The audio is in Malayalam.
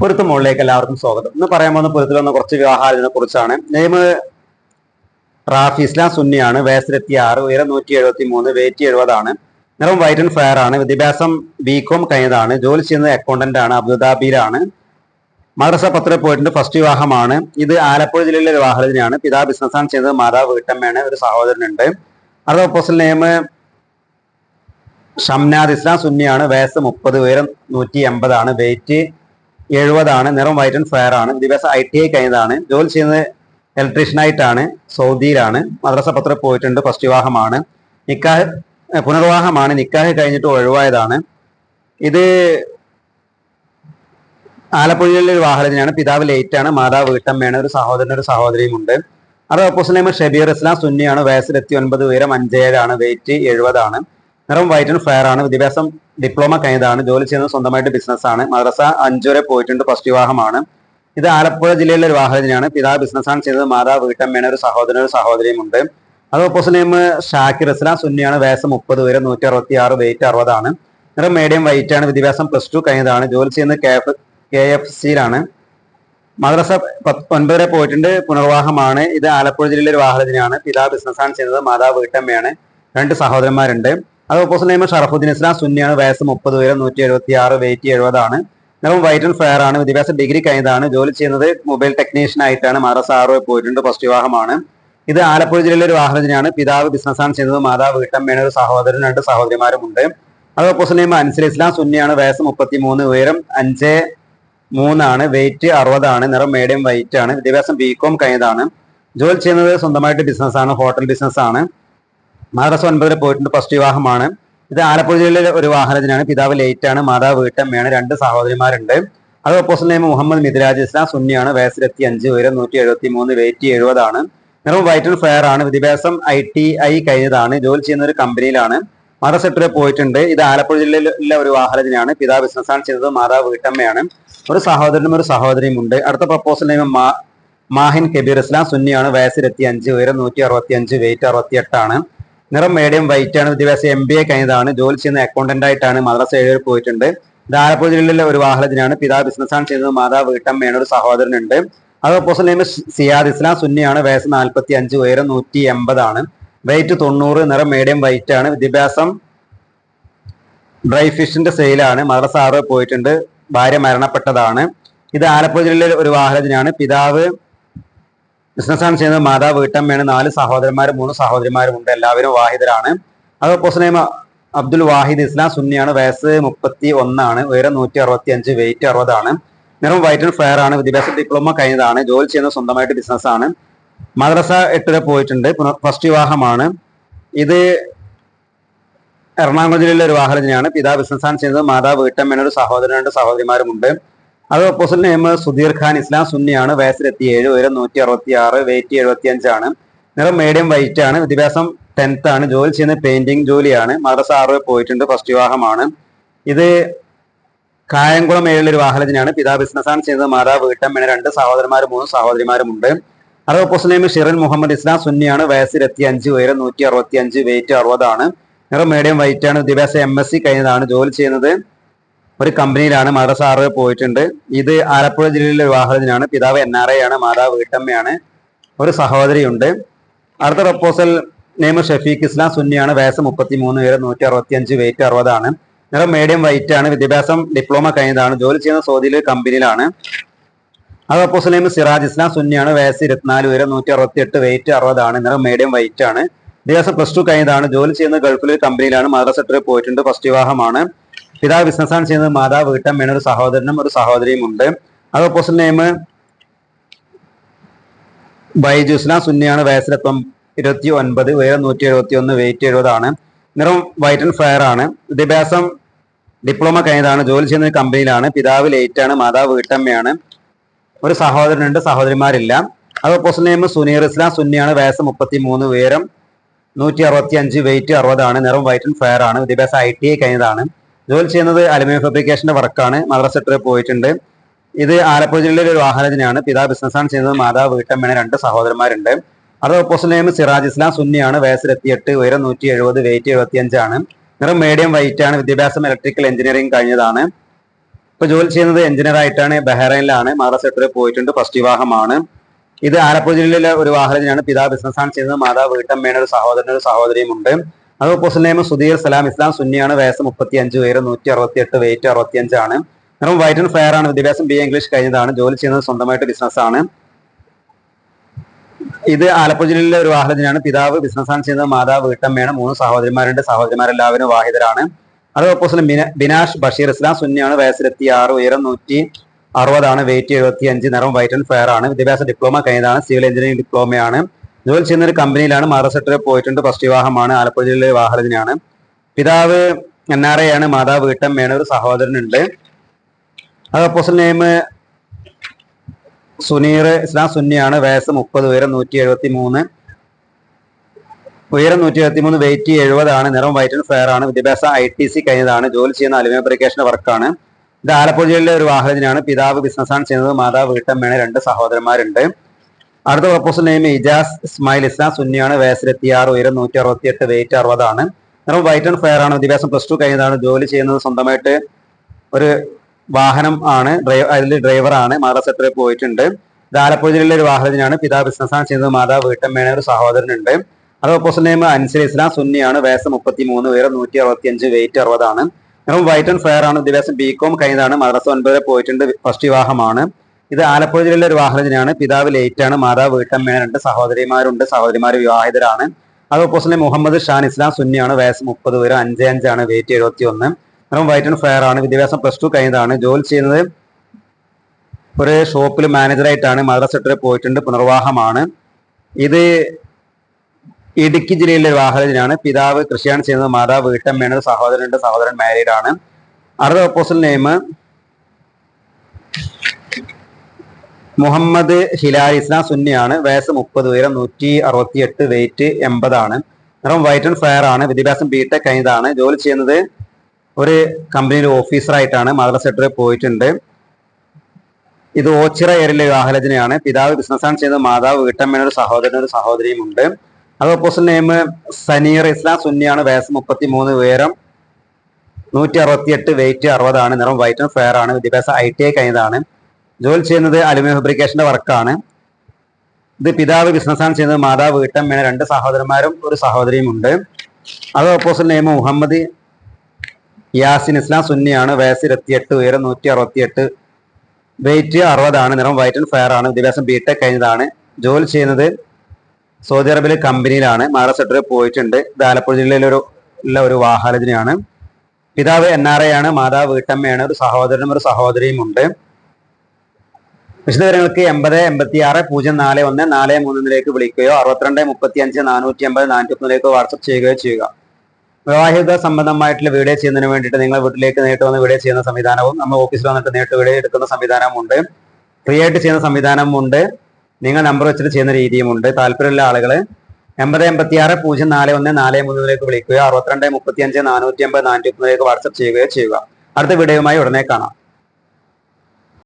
പൊരുത്ത മുകളിലേക്ക് എല്ലാവർക്കും സ്വാഗതം. ഇന്ന് പറയാൻ പോകുന്ന പൊരുത്തിൽ വന്ന കുറച്ച് വിവാഹാലോചനെ കുറിച്ചാണ്. നെയ്മ് റാഫി ഇസ്ലാം സുന്നിയാണ് വയസ്സിലെത്തി ആറ് ഉയരം നൂറ്റി എഴുപത്തി മൂന്ന് വെയിറ്റ് എഴുപതാണ് നിറം വൈറ്റ് ആൻഡ് ഫയർ ആണ് വിദ്യാഭ്യാസം ബികോം കഴിഞ്ഞതാണ് ജോലി ചെയ്യുന്നത് അക്കൗണ്ടന്റ് ആണ് അബുദാബിയിലാണ് മദ്രസ പത്ര പോയിട്ടുണ്ട് ഫസ്റ്റ് വിവാഹമാണ്. ഇത് ആലപ്പുഴ ജില്ലയിലെ വിവാഹത്തിനാണ് പിതാ ബിസിനസ്സാണ് ചെയ്തത് മാതാവ് വീട്ടമ്മയാണ് ഒരു സഹോദരനുണ്ട്. അടുത്ത ഓപ്പോസിൽ നെയ്മ് ഷംനാദ് ഇസ്ലാം സുന്നിയാണ് വയസ്സ് മുപ്പത് ഉയരം നൂറ്റി എൺപതാണ് വെയിറ്റ് എഴുപതാണ് നിറം വൈറ്റ് ആൻഡ് ഫയർ ആണ്. ദിവസം ഐ ടി ഐ കഴിഞ്ഞതാണ്. ജോലി ചെയ്യുന്നത് ഇലക്ട്രീഷ്യനായിട്ടാണ് സൗദിയിലാണ്. മദ്രസ പത്ര പോയിട്ടുണ്ട് ഫസ്റ്റ് വിവാഹമാണ്. നിക്കാഹ് പുനർവാഹമാണ് നിക്കാഹ് കഴിഞ്ഞിട്ട് ഒഴിവായതാണ്. ഇത് ആലപ്പുഴയിലെ ഒരു വാഹനത്തിനാണ് പിതാവ് ലേറ്റ് ആണ് മാതാവ് വീട്ടമ്മയാണ് ഒരു സഹോദരൻ ഒരു സഹോദരിയും ഉണ്ട്. അത് ഓപ്പോസിറ്റ് ഷബീർ ഇസ്ലാം സുന്നിയാണ് വയസ്സിലെത്തി ഒൻപത് ഉയരം അഞ്ചേഴാണ് വെയിറ്റ് എഴുപതാണ്. നിറം വൈറ്റ് ആൻഡ് ഫയർ ആണ്. വിദ്യാഭ്യാസം ഡിപ്ലോമ കഴിഞ്ഞതാണ്. ജോലി ചെയ്യുന്നത് സ്വന്തമായിട്ട് ബിസിനസ് ആണ്. മദ്രസ അഞ്ചു വരെ പോയിട്ടുണ്ട്. ഫസ്റ്റ് വിവാഹമാണ്. ഇത് ആലപ്പുഴ ജില്ലയിലെ ഒരു വാഹനത്തിനാണ് പിതാവ് ബിസിനസ്സാണ് ചെയ്തത്. മാതാവ് വീട്ടമ്മയാണ് ഒരു സഹോദരൻ ഒരു സഹോദരിയും ഉണ്ട് അത് ഓപ്പോസിറ്റ് നെയ്മ് ഷാക്കിർ ഇസ്ലാം സുന്നിയാണ്. വയസ്സ് മുപ്പത് വരെ നൂറ്റി അറുപത്തി ആറ് വെയിറ്റ് അറുപതാണ്. നിറം മീഡിയം വൈറ്റ് ആണ്. വിദ്യാഭ്യാസം പ്ലസ് ടു കഴിഞ്ഞതാണ്. ജോലി ചെയ്യുന്നത് കെ എഫ് കെ എഫ് സിയിലാണ് മദ്രസ പത്ത് ഒൻപത് വരെ പോയിട്ടുണ്ട്. പുനർവാഹമാണ് ഇത് ആലപ്പുഴ ജില്ലയിലെ ഒരു വാഹനത്തിനാണ് പിതാവ് ബിസിനസ്സാണ് ചെയ്യുന്നത് മാതാവ് വീട്ടമ്മയാണ് രണ്ട് സഹോദരന്മാരുണ്ട്. അത് ഓപ്പോസിറ്റ് നെയ്മർ ഷറഫുദ്ദീൻ ഇസ്ലാം സുന്നിയാണ് വയസ്സ് മുപ്പത് ഉയരം നൂറ്റി എഴുപത്തി ആറ് വെയിറ്റ് എഴുപതാണ്. നിലവും വൈറ്റ് ആൻഡ് ഫെയർ ആണ്. വിദ്യാഭ്യാസ ഡിഗ്രി കഴിഞ്ഞതാണ്. ജോലി ചെയ്യുന്നത് മൊബൈൽ ടെക്നീഷ്യൻ ആയിട്ടാണ്. മദ്രസ ആറോ പോയിട്ടുണ്ട്. ഫസ്റ്റ് വിവാഹമാണ്. ഇത് ആലപ്പുഴ ജില്ലയിലെ ഒരു വാഹനജനാണ് പിതാവ് ബിസിനസ്സാണ് ചെയ്യുന്നത്. മാതാവ് വീട്ടമ്മയാണ്. ഒരു സഹോദരൻ രണ്ട് സഹോദരിമാരുമുണ്ട്. അത് ഓപ്പോസിറ്റ് നെയ്മ അൻസിൽ ഇസ്ലാം സുന്നിയാണ്. വയസ്സ് മുപ്പത്തി മൂന്ന് ഉയരം അഞ്ച് മൂന്നാണ്. വെയിറ്റ് അറുപതാണ്. നിറം മീഡിയം വൈറ്റ് ആണ്. വിദ്യാഭ്യാസം ബി കോം കഴിഞ്ഞതാണ്. ജോലി ചെയ്യുന്നത് സ്വന്തമായിട്ട് ബിസിനസ് ആണ്. ഹോട്ടൽ ബിസിനസ് ആണ്. മദ്രസ ഒൻപതിൽ പോയിട്ടുണ്ട്. ഫസ്റ്റ് വിവാഹമാണ്. ഇത് ആലപ്പുഴ ജില്ലയിലെ ഒരു വാഹനത്തിനാണ്. പിതാവ് ലേറ്റ് ആണ്. മാതാവ് വീട്ടമ്മയാണ് രണ്ട് സഹോദരിമാരുണ്ട്. അത് ഓപ്പോസിറ്റ് നെയ്മ് മുഹമ്മദ് മിഥിരാജ് ഇസ്ലാം സുന്നിയാണ്. വയസ്സിലെത്തി അഞ്ച് ഉയരം നൂറ്റി എഴുപത്തി മൂന്ന് വെയിറ്റ് എഴുപതാണ് നിറം വൈറ്റൽ ഫെയർ ആണ്. വിദ്യാഭ്യാസം ഐ ടി ഐ കഴിഞ്ഞതാണ്. ജോലി ചെയ്യുന്ന ഒരു കമ്പനിയിലാണ്. മദ്രസ സെക്ടറിൽ പോയിട്ടുണ്ട്. ഇത് ആലപ്പുഴ ജില്ലയിലെ ഒരു വാഹനത്തിനാണ്. പിതാവ് ബിസിനസ്സാണ് ചെയ്തത് മാതാവ് വീട്ടമ്മയാണ് ഒരു സഹോദരനും ഒരു സഹോദരിയും ഉണ്ട്. അടുത്ത പ്രപ്പോസൽ നെയ്മ് മാഹിൻ കബീർ ഇസ്ലാം സുന്നിയാണ്. വയസ്സിലെത്തി അഞ്ച് ഉയരം നൂറ്റി അറുപത്തി അഞ്ച് വെയിറ്റ് അറുപത്തി എട്ടാണ് നിറം മീഡിയം വൈറ്റ് ആണ്. വിദ്യാഭ്യാസം എം ബി എ കഴിഞ്ഞതാണ്. ജോലി ചെയ്യുന്ന അക്കൗണ്ടന്റ് ആയിട്ടാണ് മദ്രസ ഏഴ് പോയിട്ടുണ്ട്. ധാരപ്പൂർ ജില്ലയിലെ ഒരു വാഹനത്തിനാണ്. പിതാവ് ബിസിനസ്സാണ് ചെയ്യുന്നത് മാതാവ് വീട്ടമ്മയാണ്. ഒരു സഹോദരനുണ്ട്. അത് ഓപ്പോസിറ്റ് നെയ്മ് സിയാദ് ഇസ്ലാം. സുന്നിയാണ്. വയസ്സ് നാൽപ്പത്തി അഞ്ച് ഉയരം നൂറ്റി എൺപതാണ് വെയിറ്റ് തൊണ്ണൂറ്. നിറം മീഡിയം വൈറ്റ് ആണ്. വിദ്യാഭ്യാസം ഡ്രൈ ഫിഷിന്റെ സെയിലാണ് മദ്രസ ആറ് പോയിട്ടുണ്ട്. ഭാര്യ മരണപ്പെട്ടതാണ്. ഇത് ആലപ്പുഴ ജില്ലയിലെ ഒരു വാഹനത്തിനാണ്. പിതാവ് ബിസിനസ്സാണ് ചെയ്യുന്നത് മാതാവ് വീട്ടമ്മയാണ്. നാല് സഹോദരന്മാരും മൂന്ന് സഹോദരിമാരും ഉണ്ട്. എല്ലാവരും വാഹിദരാണ്. അത് ഓപ്പോസിറ്റ് അബ്ദുൽ വാഹിദ് ഇസ്ലാം സുന്നിയാണ്. വയസ്സ് മുപ്പത്തി ഒന്നാണ് ഉയരം നൂറ്റി അറുപത്തി അഞ്ച് വെയിറ്റ് അറുപതാണ്. നിറം വൈറ്റ് ആൻഡ് ഫെയർ ആണ്. വിദ്യാഭ്യാസ ഡിപ്ലോമ കഴിഞ്ഞതാണ്. ജോലി ചെയ്യുന്നത് സ്വന്തമായിട്ട് ബിസിനസ് ആണ്. മദ്രസ എട്ട് വരെ പോയിട്ടുണ്ട് ഫസ്റ്റ് വിവാഹമാണ്. ഇത് എറണാകുളം ജില്ലയിലെ ഒരു വാഹനത്തിനാണ് പിതാവ് ബിസിനസ്സാണ് ചെയ്യുന്നത്. മാതാവ് വീട്ടമ്മയാണ്. ഒരു സഹോദരൻ രണ്ട് സഹോദരിമാരുമുണ്ട്. അത് ഓപ്പോസിറ്റ് നെയിം സുധീർ ഖാൻ ഇസ്ലാം സുന്നിയാണ്. വയസ്സിലെത്തി ഏഴ് ഉയരം നൂറ്റി അറുപത്തി ആറ് വെയിറ്റ് എഴുപത്തി അഞ്ചാണ് നിറം മീഡിയം വൈറ്റ് ആണ്. വിദ്യാഭ്യാസം ടെൻത്ത് ആണ്. ജോലി ചെയ്യുന്ന പെയിന്റിംഗ് ജോലിയാണ്. മദ്രസ ആറ് പോയിട്ടുണ്ട്. ഫസ്റ്റ് വിവാഹമാണ്. ഇത് കായംകുളം ഏഴിലൊരു ഒരു വാഹനത്തിനാണ്. പിതാവ് ബിസിനസ്സാണ് ചെയ്യുന്നത് മാതാവ് വീട്ടമ്മ രണ്ട് സഹോദരന്മാരും മൂന്ന് സഹോദരിമാരുമുണ്ട്. അത് ഓപ്പോസിറ്റ് നെയിം ഷിറിൻ മുഹമ്മദ് ഇസ്ലാം സുന്നിയാണ്. വയസ്സിലെത്തി അഞ്ച് ഉയരം നൂറ്റി അറുപത്തി അഞ്ച് വെയിറ്റ് അറുപതാണ്. നിറം മീഡിയം വൈറ്റ് ആണ്. വിദ്യാഭ്യാസം എം എസ് സി കഴിഞ്ഞതാണ്. ജോലി ചെയ്യുന്നത് ഒരു കമ്പനിയിലാണ് മദർ സാറ് പോയിട്ടുണ്ട്. ഇത് ആലപ്പുഴ ജില്ലയിലെ വിവാഹത്തിനാണ് പിതാവ് എൻ ആർ ഐ ആണ് മാതാവ് വീട്ടമ്മയാണ്. ഒരു സഹോദരിയുണ്ട്. അടുത്ത പ്രപ്പോസൽ നെയ്മർ ഷഫീഖ് ഇസ്ലാം സുന്നിയാണ്. വയസ്സ് മുപ്പത്തി മൂന്ന് ഉയരം നൂറ്റി അറുപത്തി അഞ്ച് വെയിറ്റ് അറുപതാണ്. നിറം മീഡിയം വൈറ്റ് ആണ്. വിദ്യാഭ്യാസം ഡിപ്ലോമ കഴിഞ്ഞതാണ്. ജോലി ചെയ്യുന്ന സൗദിയിലെ കമ്പനിയിലാണ്. അത് പ്രപ്പോസൽ നെയ്മർ സിറാജ് ഇസ്ലാം സുന്നിയാണ്. വയസ്സ് ഇരുപത്തിനാല് ഉയരം നൂറ്റി അറുപത്തി എട്ട് വെയിറ്റ് അറുപതാണ്. നിറം മീഡിയം വൈറ്റ് ആണ്. വിദ്യാഭ്യാസം പ്ലസ് ടു കഴിഞ്ഞതാണ്. ജോലി ചെയ്യുന്ന ഗൾഫിലെ കമ്പനിയിലാണ്. മദർ സെക്ടറിൽ പോയിട്ടുണ്ട്. ഫസ്റ്റ് വിവാഹമാണ്. പിതാവ് ബിസിനസ്സാണ് ചെയ്യുന്നത്. മാതാവ് വീട്ടമ്മയാണ് ഒരു സഹോദരനും ഒരു സഹോദരിയും ഉണ്ട്. അത് ഓപ്പോസിറ്റ് നെയിം ബൈജുസ്ന സുന്നിയാണ്. വയസ്സിലെത്തം ഇരുപത്തി ഒൻപത് ഉയരം നൂറ്റി എഴുപത്തി ഒന്ന് വെയിറ്റ് എഴുപതാണ്. നിറം വൈറ്റ് ആൻഡ് ഫയർ ആണ്. വിദ്യാഭ്യാസം ഡിപ്ലോമ കഴിഞ്ഞതാണ്. ജോലി ചെയ്യുന്ന ഒരു കമ്പനിയിലാണ് പിതാവ് ലേറ്റ് ആണ്. മാതാവ് വീട്ടമ്മയാണ്. ഒരു സഹോദരനുണ്ട്. സഹോദരിമാരില്ല. അത് ഓപ്പോസിറ്റ് നെയിം സുനീർ ഇസ്ലാം സുന്നിയാണ്. വയസ്സ് മുപ്പത്തി മൂന്ന് ഉയരം നൂറ്റി അറുപത്തി അഞ്ച് വെയിറ്റ് അറുപതാണ്. നിറം വൈറ്റ് ആൻഡ് ഫയർ ആണ്. വിദ്യാഭ്യാസം ഐ ടി ഐ കഴിഞ്ഞതാണ്. ജോലി ചെയ്യുന്നത് അലുമിനിയം ഫാബ്രിക്കേഷന്റെ വർക്കാണ്. മദ്രസ സെക്ടറിൽ പോയിട്ടുണ്ട്. ഇത് ആലപ്പുഴ ജില്ലയിലെ ഒരു വാഹനത്തിനാണ് പിതാവ് ബിസിനസ്സാണ് ചെയ്യുന്നത്. മാതാവ് വീട്ടമ്മയാണ് രണ്ട് സഹോദരന്മാരുണ്ട്. അത് ഓപ്പോസിറ്റ് നെയിം സിറാജ് ഇസ്ലാം സുന്നിയാണ്. വയസ്സിലെത്തിയെട്ട് ഉയരം നൂറ്റി എഴുപത് വെയിറ്റ് എഴുപത്തി അഞ്ചാണ് നിറം മീഡിയം വൈറ്റ് ആണ്. വിദ്യാഭ്യാസം ഇലക്ട്രിക്കൽ എഞ്ചിനീയറിംഗ് കഴിഞ്ഞതാണ്. ഇപ്പൊ ജോലി ചെയ്യുന്നത് എഞ്ചിനീയർ ആയിട്ടാണ്. ബഹ്റൈനിലാണ്. മദ്രസ സെക്ടറിൽ പോയിട്ടുണ്ട്. ഫസ്റ്റ് വിവാഹമാണ്. ഇത് ആലപ്പുഴ ജില്ലയിലെ ഒരു വാഹനത്തിനാണ് പിതാവ് ബിസിനസ്സാണ് ചെയ്യുന്നത്. മാതാവ് വീട്ടമ്മയാണ് ഒരു സഹോദരനും ഒരു സഹോദരിയും ഉണ്ട് അത് പോസ്റ്റ് നെയിം സുധീർ സലാം ഇസ്ലാം സുന്നിയാണ് വയസ്സ് മുപ്പത്തി അഞ്ച് പേര് നൂറ്റി അറുപത്തി എട്ട് വെയിറ്റ് അറുപത്തി അഞ്ചാണ് നിറം വൈറ്റ് ആൻഡ് ഫെയർ ആണ്. വിദ്യാഭ്യാസം ബി ഇംഗ്ലീഷ് കഴിഞ്ഞതാണ്. ജോലി ചെയ്യുന്നത് സ്വന്തമായിട്ട് ബിസിനസ് ആണ്. ഇത് ആലപ്പുഴ ജില്ലയിലെ ഒരു വാഹനത്തിനാണ് പിതാവ് ബിസിനസ്സാണ് ചെയ്യുന്നത് മാതാവ് വീട്ടമ്മയാണ്. മൂന്ന് സഹോദരിമാരുണ്ട്. സഹോദരിമാരെല്ലാവരും വാഹിതരാണ് അത് ഓപ്പോസിറ്റ് ബിനാഷ് ബഷീർ ഇസ്ലാം സുന്നിയാണ്. വയസ്സിലെത്തി ആറ് ഉയരം നൂറ്റി അറുപതാണ് വെയിറ്റ് എഴുപത്തി അഞ്ച് നിറം വൈറ്റ് ആൻഡ് ഫെയർ ആണ്. വിദ്യാഭ്യാസ ഡിപ്ലോമ കഴിഞ്ഞതാണ്. സിവിൽ എഞ്ചിനീയറിംഗ് ഡിപ്ലോമയാണ് ജോലി ചെയ്യുന്ന ഒരു കമ്പനിയിലാണ് മഹാരാഷ്ട്രയിൽ പോയിട്ടുണ്ട്. ഫസ്റ്റ് വിവാഹമാണ്. ആലപ്പുഴ ജില്ലയിലെ വാഹനത്തിനാണ് പിതാവ് എൻ ആർ എ ആണ് മാതാവ് വീട്ടമ്മയാണ് ഒരു സഹോദരനുണ്ട്. അത് അപ്പോസൽ നെയിം സുനീർ ഇസ്ലാം സുന്നിയാണ് വയസ്സ് മുപ്പത് ഉയരം നൂറ്റി എഴുപത്തി മൂന്ന് ഉയരം നൂറ്റി എഴുപത്തി മൂന്ന് വെയിറ്റ് എഴുപതാണ് നിറം വൈറ്റ് ഫെയർ ആണ്. വിദ്യാഭ്യാസം ഐ ടി സി കഴിഞ്ഞതാണ്. ജോലി ചെയ്യുന്ന അലുമിനിയം ഫാബ്രിക്കേഷൻ വർക്കാണ് ഇത് ആലപ്പുഴ ജില്ലയിലെ ഒരു വാഹനത്തിനാണ് പിതാവ് ബിസിനസ്സാണ് ചെയ്യുന്നത് മാതാവ് വീട്ടമ്മയാണ്. രണ്ട് സഹോദരന്മാരുണ്ട്. അടുത്ത പ്രപ്പോസൽ നെയിം ഇജാസ് ഇസ്മായിൽ ഇസ്ലാം സുന്നിയാണ്. വയസ്സിലെത്തി ആറ് ഉയരം നൂറ്റി അറുപത്തി എട്ട് വെയിറ്റ് അറുപതാണ്. നിറം വൈറ്റ് ആൻഡ് ഫെയർ ആണ്. വിദ്യാഭ്യാസം പ്ലസ് ടു കഴിഞ്ഞതാണ്. ജോലി ചെയ്യുന്നത് സ്വന്തമായിട്ട് ഒരു വാഹനം ആണ്. ഡ്രൈവർ അതിൽ ഡ്രൈവറാണ് സെക്ടറിൽ പോയിട്ടുണ്ട്. ഇത് ആലപ്പുഴ ജില്ലയിലെ ഒരു വാഹനത്തിനാണ് പിതാ ബിസിനസ്സാണ് ചെയ്യുന്നത്. മാതാ വീട്ടമ്മയാണ്. ഒരു സഹോദരനുണ്ട്. അത് ഓപ്പോസിറ്റ് നെയിം അൻസിൽ ഇസ്ലാം സുന്നിയാണ്. വയസ്സ് മുപ്പത്തി മൂന്ന് ഉയരം നൂറ്റി അറുപത്തി അഞ്ച് വെയിറ്റ് അറുപതാണ്. നിറം വൈറ്റ് ആൻഡ് ഫെയർ ആണ്. വിദ്യാഭ്യാസം ബി കോം കഴിഞ്ഞതാണ്. മദ്രസ ഒൻപതിൽ പോയിട്ടുണ്ട്. ഫസ്റ്റ് വിവാഹമാണ്. ഇത് ആലപ്പുഴ ജില്ലയിലെ ഒരു വാഹനജനാണ് പിതാവ് ലേറ്റ് ആണ്. മാതാവ് വീട്ടമ്മയാണ് രണ്ട് സഹോദരിമാരുണ്ട്. സഹോദരിമാർ വിവാഹിതരാണ്. അത് ഓപ്പോസിറ്റ് മുഹമ്മദ് ഷാൻ ഇസ്ലാം സുന്നിയാണ് വയസ്സ് മുപ്പത് വരെ. അഞ്ച് അഞ്ചാണ് വെയിറ്റ് എഴുപത്തി ഒന്ന് നിറം വൈറ്റ് ആൻഡ് ഫെയർ ആണ്. വിദ്യാഭ്യാസം പ്ലസ് ടു കഴിഞ്ഞതാണ്. ജോലി ചെയ്യുന്നത് ഒരു ഷോപ്പിൽ മാനേജറായിട്ടാണ് മദർ സെക്ടറിൽ പോയിട്ടുണ്ട്. പുനർവാഹമാണ് ഇത് ഇടുക്കി ജില്ലയിലെ ഒരു വാഹനത്തിനാണ് പിതാവ് കൃഷിയാണ് ചെയ്യുന്നത്. മാതാവ് വീട്ടമ്മയാണ് സഹോദരനുണ്ട്. സഹോദരൻ മാരീഡ് ആണ്. അടുത്ത ഓപ്പോസിറ്റ് നെയിം മുഹമ്മദ് ഹിലാൽ ഇസ്ലാം സുന്നിയാണ്. വയസ്സ് മുപ്പത് ഉയരം നൂറ്റി അറുപത്തി എട്ട് വെയിറ്റ് എൺപതാണ്. നിറം വൈറ്റ് ആൻഡ് ഫയർ ആണ്. വിദ്യാഭ്യാസം ബി ടെക് കഴിഞ്ഞതാണ്. ജോലി ചെയ്യുന്നത് ഒരു കമ്പനിയിൽ ഓഫീസറായിട്ടാണ് മദർ സെക്ടറിൽ പോയിട്ടുണ്ട്. ഇത് ഓച്ചിറ ഏരിയയിലെ വാഹലജനയാണ് പിതാവ് ബിസിനസ്സാണ് ചെയ്യുന്നത് മാതാവ് വീട്ടമ്മയാണ് ഒരു സഹോദരനും ഒരു സഹോദരിയും ഉണ്ട് അത് ഓപ്പോസിറ്റ് നെയിം സനീർ ഇസ്ലാം സുന്നിയാണ്. വയസ്സ് മുപ്പത്തി മൂന്ന് ഉയരം നൂറ്റി അറുപത്തി എട്ട് വെയിറ്റ് അറുപതാണ്. നിറം വൈറ്റ് ആൻഡ് ഫെയർ ആണ്. വിദ്യാഭ്യാസം ഐ ടി ഐ കഴിഞ്ഞതാണ്. ജോലി ചെയ്യുന്നത് അലുമിനിയം ഫാബ്രിക്കേഷന്റെ വർക്കാണ്. ഇത് പിതാവ് ബിസിനസ്സാണ് ചെയ്യുന്നത് മാതാവ് വീട്ടമ്മയാണ് രണ്ട് സഹോദരന്മാരും ഒരു സഹോദരിയും ഉണ്ട്. അത് ഓപ്പോസിറ്റ് നെയിം മുഹമ്മദ് യാസിൻ ഇസ്ലാം സുന്നിയാണ്. വയസ്സ് ഇരുപത്തിയെട്ട് ഉയരം നൂറ്റി അറുപത്തി എട്ട് വെയിറ്റ് അറുപതാണ് നിറം വൈറ്റ് ആൻഡ് ഫെയർ ആണ്. വിദ്യാഭ്യാസം ബി ടെക് കഴിഞ്ഞതാണ്. ജോലി ചെയ്യുന്നത് സൗദി അറേബ്യയിലെ കമ്പനിയിലാണ്. മഹാരാഷ്ട്രയിൽ പോയിട്ടുണ്ട്. ഇത് ആലപ്പുഴ ജില്ലയിലെ ഒരു ഉള്ള ഒരു വാഹാലജനയാണ് പിതാവ് എൻ ആർ എ ആണ് മാതാവ് വീട്ടമ്മയാണ് ഒരു സഹോദരനും ഒരു സഹോദരിയും ഉണ്ട്. വിശദവിവരങ്ങൾക്ക് എൺപത് എൺപത്തി ആറ് പൂജ്യം നാല് ഒന്ന് നാല് മൂന്നിലേക്ക് വിളിക്കുകയോ അറുപത്തിരണ്ട് മുപ്പത്തി അഞ്ച് നാനൂറ്റി അമ്പത് നാനൂറ്റി ഒന്നിലേക്ക് വാട്സപ്പ് ചെയ്യുകയോ ചെയ്യുക. വിവാഹിത സംബന്ധമായിട്ടുള്ള വീഡിയോ ചെയ്യുന്നതിന് വേണ്ടിയിട്ട് നിങ്ങൾ വീട്ടിലേക്ക് നേരിട്ട് വന്ന് വീഡിയോ ചെയ്യുന്ന സംവിധാനവും നമ്മൾ ഓഫീസിൽ വന്നിട്ട് നേരിട്ട് വീഡിയോ എടുക്കുന്ന സംവിധാനമുണ്ട് ഫ്രീ ആയിട്ട് ചെയ്യുന്ന സംവിധാനവും ഉണ്ട് നിങ്ങൾ നമ്പർ വെച്ചിട്ട് ചെയ്യുന്ന രീതിയുമുണ്ട്. താല്പര്യമുള്ള ആളുകൾ എൺപത് എൺപത്തി ആറ് പൂജ്യം നാല് ഒന്ന് നാല് മൂന്നിലേക്ക് വിളിക്കുകയോ അറുപത്തിരണ്ട് മുപ്പത്തി അഞ്ച് നാനൂറ്റി അമ്പത് നാനൂറ്റി ഒന്നിലേക്ക് വാട്സപ്പ് ചെയ്യുകയോ ചെയ്യുക. അടുത്ത വീഡിയോയുമായി ഉടനെ കാണാം.